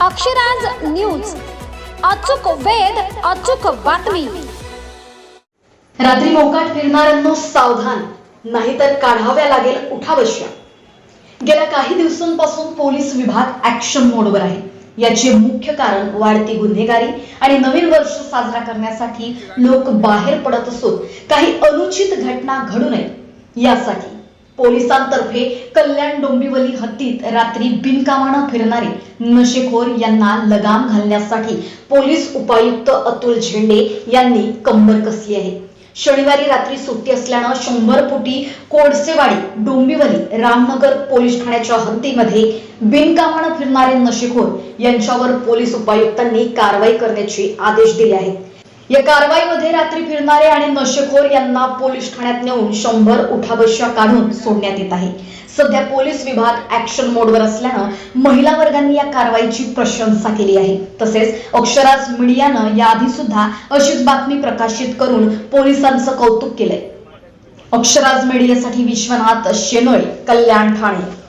Akshraj news. अचूक वेद अचूक बातमी. रात्री मोकाट फिरणाऱ्यांनो सावधान नाहीतर काढाव्या लागेल उठावश्या. गेल्या काही दिवसांपासून पोलीस विभाग ऍक्शन मोडवर आहे. याचे मुख्य कारण वाढती गुन्हेगारी आणि नवीन वर्ष साजरा करण्यासाठी लोक बाहेर पडत असून काही अनुचित घटना घडू नये. यासाठी पोलिसांतर्फे कल्याण डोंबिवली हद्दीत रात्री बिनकामानं फिरणारे नशेखोर यांना लगाम घालण्यासाठी पोलीस उपायुक्त अतुल झेंडे यांनी कंबर कसली आहे. शनिवारी रात्री सुट्टी असल्यानं शंभर फुटी कोडसेवाडी डोंबिवली रामनगर पोलीस ठाण्याच्या हद्दीमध्ये बिनकामानं फिरणारे नशेखोर यांच्यावर पोलीस उपायुक्तांनी कारवाई करण्याचे आदेश दिले आहेत. या कारवाईमध्ये रात्री फिरणारे आणि नशेखोर यांना पोलीस ठाण्यात नेऊन शंभर उठाबश्या काढून सोडण्यात येत आहे. सध्या पोलीस विभाग ऍक्शन मोडवर असल्यानं महिला वर्गांनी या कारवाईची प्रशंसा केली आहे. तसेच अक्षराज मीडियानं याआधी सुद्धा अशीच बातमी प्रकाशित करून पोलिसांचं कौतुक केलंय. अक्षराज मीडियासाठी विश्वनाथ शेनोळे कल्याण ठाणे.